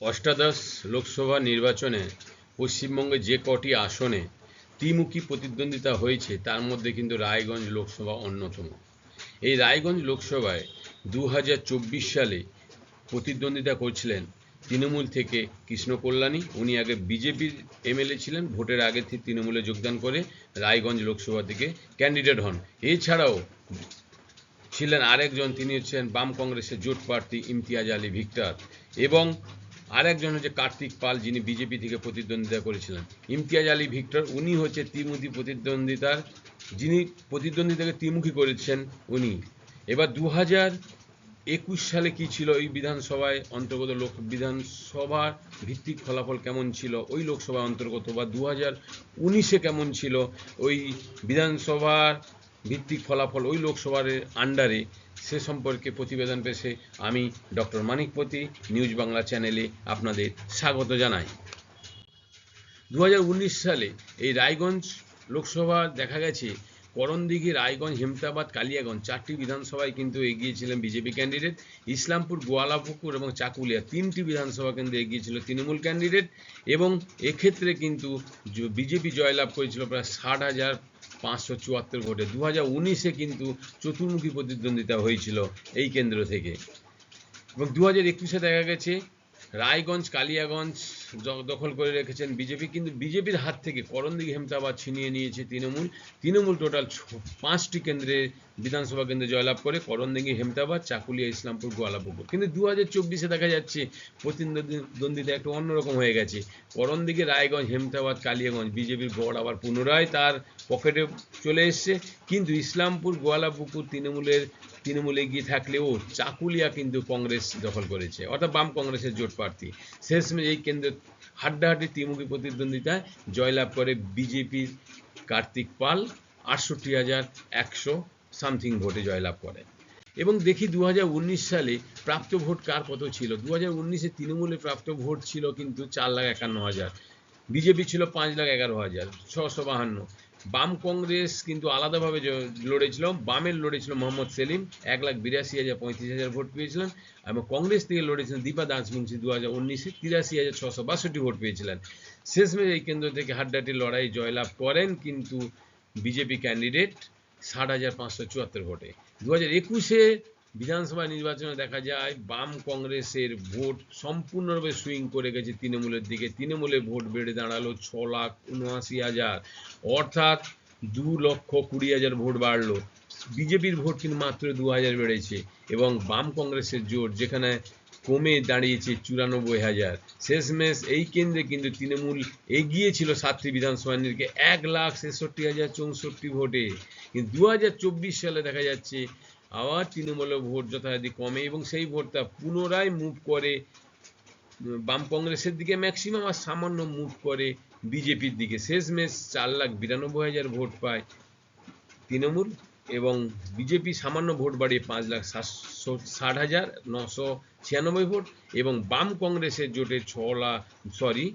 অষ্টাদশ লোকসভা নির্বাচনে পশ্চিমবঙ্গে যে কটি আসনে ত্রিমুখী প্রতিদ্বন্দ্বিতা হয়েছে, তার মধ্যে কিন্তু রায়গঞ্জ লোকসভা অন্যতম। এই রায়গঞ্জ লোকসভায় দু হাজার চব্বিশ সালে প্রতিদ্বন্দ্বিতা করছিলেন তৃণমূল থেকে কৃষ্ণ কল্যাণী উনি আগে বিজেপির এমএলএ ছিলেন, ভোটের আগে থেকে তৃণমূলে যোগদান করে রায়গঞ্জ লোকসভা থেকে ক্যান্ডিডেট হন। এছাড়াও ছিলেন আরেকজন, তিনি হচ্ছেন বাম কংগ্রেসের জোট প্রার্থী ইমতিয়াজ আলী ভিক্টর। এবং আরেকজন হচ্ছে কার্তিক পাল, যিনি বিজেপি থেকে প্রতিদ্বন্দ্বিতা করেছিলেন। ইমতিয়াজ আলী ভিক্টর, উনি হচ্ছে ত্রিমুখী প্রতিদ্বন্দ্বিতার, যিনি প্রতিদ্বন্দ্বিতাকে ত্রিমুখী করেছেন উনি। এবার দু হাজার একুশ সালে কি ছিল ওই বিধানসভায় অন্তর্গত লোক, বিধানসভার ভিত্তিক ফলাফল কেমন ছিল? ওই লোকসভার অন্তর্গত বা দু হাজার উনিশে কেমন ছিল? ওই বিধানসভার ভিত্তিক ফলাফল ওই লোকসভার আন্ডারে সে সম্পর্কে প্রতিবেদন পেশে আমি ডক্টর মানিকপতি নিউজ বাংলা চ্যানেলে আপনাদের স্বাগত জানাই। দু হাজার উনিশ সালে এই রায়গঞ্জ লোকসভা দেখা গেছে। করণদিঘি, রায়গঞ্জ, হেমতাবাদ, কালিয়াগঞ্জ চারটি বিধানসভায় কিন্তু এগিয়েছিলেন বিজেপি ক্যান্ডিডেট ইসলামপুর, গোয়ালাপুকুর এবং চাকুলিয়া তিনটি বিধানসভা কেন্দ্রে এগিয়েছিল তৃণমূল ক্যান্ডিডেট এবং এক্ষেত্রে কিন্তু বিজেপি জয়লাভ করেছিল প্রায় ষাট হাজার পাঁচশো চুয়াত্তর ভোটে। দু হাজার উনিশে কিন্তু চতুর্মুখী প্রতিদ্বন্দ্বিতা হয়েছিল এই কেন্দ্র থেকে। এবং দু হাজার একুশে দেখা গেছে রায়গঞ্জ, কালিয়াগঞ্জ দখল করে রেখেছেন বিজেপি। কিন্তু বিজেপির হাত থেকে করণদিঘি হেমতাবাদ ছিনিয়ে নিয়েছে তৃণমূল। তৃণমূল টোটাল পাঁচটি কেন্দ্রে বিধানসভা কেন্দ্রে জয়লাভ করে করণদিঘি হেমতাবাদ, চাকুলিয়া, ইসলামপুর গোয়ালাপুকুর কিন্তু দু হাজার চব্বিশে দেখা যাচ্ছে প্রতিদ্বন্দ্বিতা একটু অন্যরকম হয়ে গেছে। করণদিঘি রায়গঞ্জ, হেমতাবাদ, কালিয়াগঞ্জ বিজেপির গড় আবার পুনরায় তার পকেটে চলে এসছে। কিন্তু ইসলামপুর গোয়ালাপুকুর তৃণমূলের তৃণমূলে গিয়ে থাকলেও চাকুলিয়া কিন্তু কংগ্রেস দখল করেছে, অর্থাৎ বাম কংগ্রেসের জোট প্রার্থী। শেষমেশ এই কেন্দ্রে হাড্ডাহাড্ডি ত্রিমুখী প্রতিদ্বন্দ্বিতায় জয়লাভ করে বিজেপির কার্তিক পাল, আটষট্টি হাজার একশো সামথিং ভোটে জয়লাভ করে। এবং দেখি দু হাজার উনিশ সালে প্রাপ্ত ভোট কার কত ছিল? দু হাজার উনিশে তৃণমূলের প্রাপ্ত ভোট ছিল কিন্তু চার লাখ একান্ন হাজার। বিজেপি ছিল পাঁচ লাখ এগারো হাজার, ছশো বাহান্ন। বাম কংগ্রেস কিন্তু আলাদাভাবে লড়েছিল, বামের লড়েছিল মোহাম্মদ সেলিম, এক লাখ বিরাশি হাজার পঁয়ত্রিশ হাজার ভোট পেয়েছিলেন এবং কংগ্রেস থেকে লড়েছিলেন দীপা দাস দাসমুন্সি দু হাজার উনিশে, তিরাশি হাজার ছশো বাষট্টি ভোট পেয়েছিলেন। শেষমেশ এই কেন্দ্র থেকে হাড্ডাটি লড়াই জয়লাভ করেন কিন্তু বিজেপি ক্যান্ডিডেট ষাট হাজার পাঁচশো চুয়াত্তর ভোটে। দু হাজার একুশে বিধানসভা নির্বাচনে দেখা যায়, বাম কংগ্রেসের ভোট সম্পূর্ণরূপে সুইং করে গেছে তৃণমূলের দিকে। তৃণমূলের ভোট বেড়ে দাঁড়াল ছ লাখ উনআশি হাজার। অর্থাৎ দু লক্ষ কুড়ি হাজার ভোট বাড়লো। বিজেপির ভোট কিন্তু মাত্র দু হাজার বেড়েছে এবং বাম কংগ্রেসের জোট যেখানে কমে দাঁড়িয়েছে চুরানব্বই হাজার। শেষমেশ এই কেন্দ্রে কিন্তু তৃণমূল এগিয়ে ছিল সাতটি বিধানসভা নির্কে এক লাখ ছেষট্টি হাজার চৌষট্টি ভোটে। কিন্তু দু হাজার চব্বিশ সালে দেখা যাচ্ছে আবার তৃণমূলের ভোট যথারীতি কমে এবং সেই ভোটটা পুনরায় মুভ করে বাম কংগ্রেসের দিকে ম্যাক্সিমাম আর সামান্য মুভ করে বিজেপির দিকে। শেষমেশ চার লাখ বিরানব্বই হাজার ভোট পায় তৃণমূল এবং বিজেপি সামান্য ভোট বাড়িয়ে পাঁচ লাখ সাতশো ষাট হাজার নশো ছিয়ানব্বই ভোট এবং বাম কংগ্রেসের জোটে ছ লাখ সরি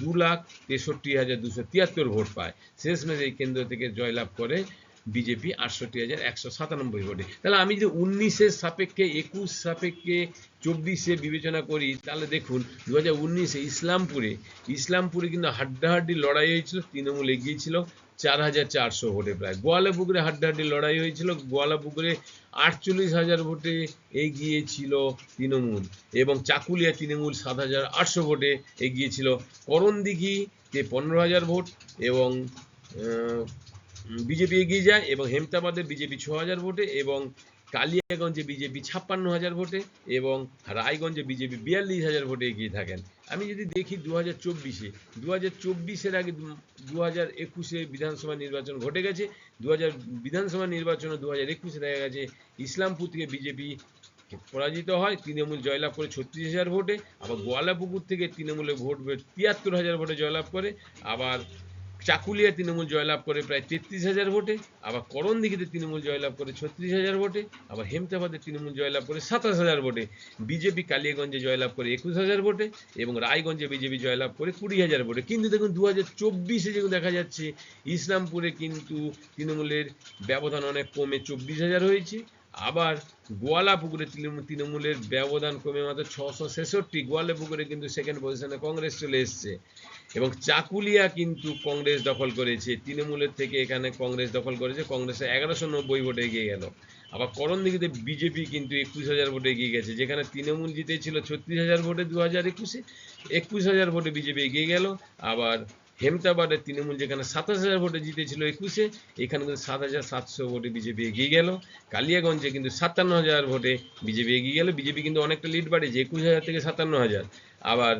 দু লাখ তেষট্টি হাজার দুশো তিয়াত্তর ভোট পায়। শেষমেশ এই কেন্দ্র থেকে জয়লাভ করে বিজেপি আটষট্টি হাজার একশো সাতানব্বই ভোটে। তাহলে আমি যদি উনিশের সাপেক্ষে, একুশ সাপেক্ষে, চব্বিশে বিবেচনা করি, তাহলে দেখুন দু হাজার উনিশে ইসলামপুরে ইসলামপুরে কিন্তু হাড্ডাহাড্ডি লড়াই হয়েছিল, তৃণমূল এগিয়েছিল চার হাজার চারশো ভোটে প্রায়। গোয়ালাপুকুরে হাড্ডাহাড্ডি লড়াই হয়েছিল, গোয়ালাপুকুরে আটচল্লিশ হাজার ভোটে এগিয়েছিল তৃণমূল এবং চাকুলিয়া তৃণমূল সাত হাজার আটশো ভোটে এগিয়েছিল। করণদিঘি করণদিঘিতে পনেরো হাজার ভোট এবং বিজেপি এগিয়ে যায় এবং হেমতাবাদে বিজেপি ছ হাজার ভোটে এবং কালিয়াগঞ্জে বিজেপি ছাপ্পান্ন হাজার ভোটে এবং রায়গঞ্জে বিজেপি বিয়াল্লিশ হাজার ভোটে এগিয়ে থাকেন। আমি যদি দেখি দু হাজার চব্বিশে দু হাজার চব্বিশের আগে দু হাজার একুশে বিধানসভা নির্বাচন ঘটে গেছে দু হাজার বিধানসভা নির্বাচনে দু হাজার একুশে দেখা গেছে ইসলামপুর থেকে বিজেপি পরাজিত হয়, তৃণমূল জয়লাভ করে ছত্রিশ হাজার ভোটে, আবার গোয়ালাপুকুর থেকে তৃণমূলে ভোট, তিয়াত্তর হাজার ভোটে জয়লাভ করে, আবার চাকুলিয়া তৃণমূল জয়লাভ করে প্রায় তেত্রিশ হাজার ভোটে, আবার করণদিঘিতে তৃণমূল জয়লাভ করে ছত্রিশ হাজার ভোটে, আবার হেমতাবাদে তৃণমূল জয়লাভ করে সাতাশ হাজার ভোটে, বিজেপি কালিয়াগঞ্জে জয়লাভ করে একুশ হাজার ভোটে এবং রায়গঞ্জে বিজেপি জয়লাভ করে কুড়ি হাজার ভোটে। কিন্তু দেখুন দু হাজার চব্বিশে যেগুলো দেখা যাচ্ছে, ইসলামপুরে কিন্তু তৃণমূলের ব্যবধান অনেক কমে চব্বিশ হাজার হয়েছে। আবার গোয়ালাপুকুরে তৃণমূল তৃণমূলের ব্যবধান কমে মাত্র ছশো ছেষট্টি। গোয়ালাপুকুরে কিন্তু সেকেন্ড পজিশনে কংগ্রেস চলে এসছে। এবং চাকুলিয়া কিন্তু কংগ্রেস দখল করেছে। তৃণমূলের থেকে এখানে কংগ্রেস দখল করেছে। কংগ্রেসে এগারোশো নব্বই ভোটে এগিয়ে গেল। আবার করণদিঘিতে বিজেপি কিন্তু একুশ হাজার ভোটে এগিয়ে গেছে। যেখানে তৃণমূল জিতেছিল ছত্রিশ হাজার ভোটে দু হাজার একুশে। একুশ হাজার ভোটে বিজেপি এগিয়ে গেল। আবার হেমতাবাদে তৃণমূল যেখানে সাতাশ হাজার ভোটে জিতেছিল একুশে, এখানে কিন্তু সাত হাজার সাতশো ভোটে বিজেপি এগিয়ে গেল। কালিয়াগঞ্জে কিন্তু সাতান্ন হাজার ভোটে বিজেপি এগিয়ে গেল। বিজেপি কিন্তু অনেকটা লিড বাড়িয়েছে, একুশ হাজার থেকে সাতান্ন হাজার। আবার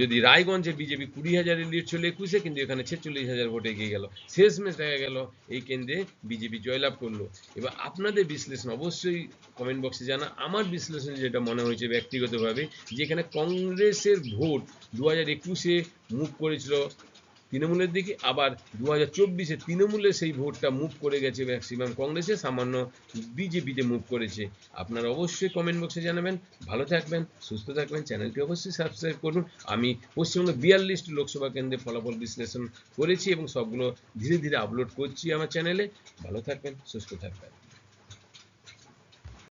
যদি রায়গঞ্জে বিজেপি কুড়ি হাজারের লিড ছিল একুশে, কিন্তু এখানে ছেচল্লিশ হাজার ভোটে এগিয়ে গেল। শেষমেশ দেখা গেল, এই কেন্দ্রে বিজেপি জয়লাভ করল। এবার আপনাদের বিশ্লেষণ অবশ্যই কমেন্ট বক্সে জানা আমার বিশ্লেষণ যেটা মনে হয়েছে ব্যক্তিগতভাবে, যেখানে কংগ্রেসের ভোট দু হাজার একুশে মুভ করেছিল তৃণমূলের দিকে। আবার দু হাজার চব্বিশে তৃণমূলের সেই ভোটটা মুভ করে গেছে ম্যাক্সিমাম কংগ্রেসে, সামান্য বিজেপিতে মুভ করেছে। আপনারা অবশ্যই কমেন্ট বক্সে জানাবেন। ভালো থাকবেন, সুস্থ থাকবেন। চ্যানেলটি অবশ্যই সাবস্ক্রাইব করুন। আমি পশ্চিমবঙ্গে বিয়াল্লিশটি লোকসভা কেন্দ্রে ফলাফল বিশ্লেষণ করেছি এবং সবগুলো ধীরে ধীরে আপলোড করছি আমার চ্যানেলে ভালো থাকবেন, সুস্থ থাকবেন।